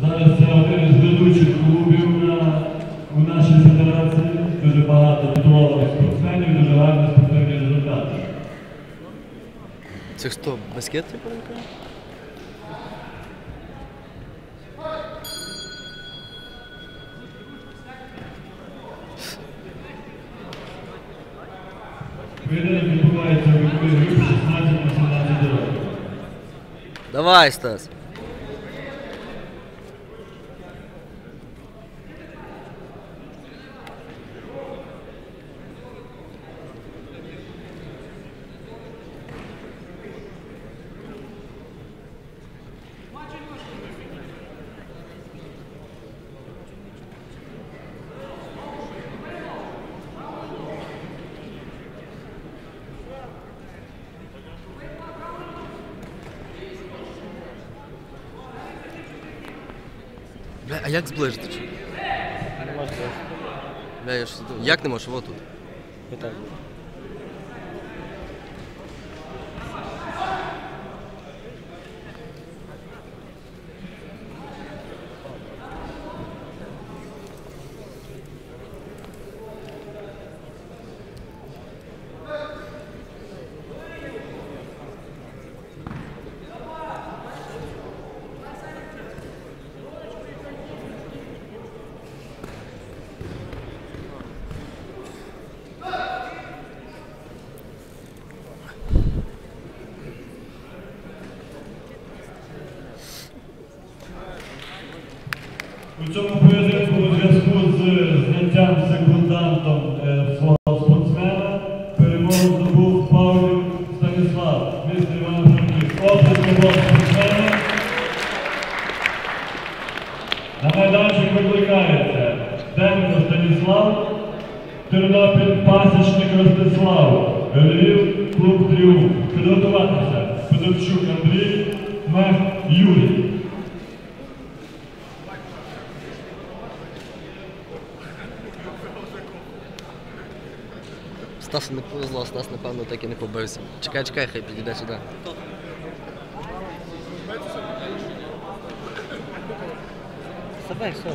Зараз це один із ведучих клубів на, у нашій федерації. Дуже багато титулованих спортсменів, дуже гарні спортивні результати. Це хто? Баскет? типу, який? Бля, а як зближити? чи? Не можна. Бля, я ж як не можеш? Вот тут. І У цьому поєдинку у зв'язку з зняттям секундантом е, свого спортсмена перемогу здобув Павлів Станіслав, місто Івано-Франківськ. Оплески двох спортсменів. На майданчик викликається Демко Станіслав, Тернопіль Пасічник Ростислав, Львів, клуб Тріумф. Стасу не повезло, Стас, напевно, так і не побився. Чекай, чекай, хай підійде сюди. Давай, все.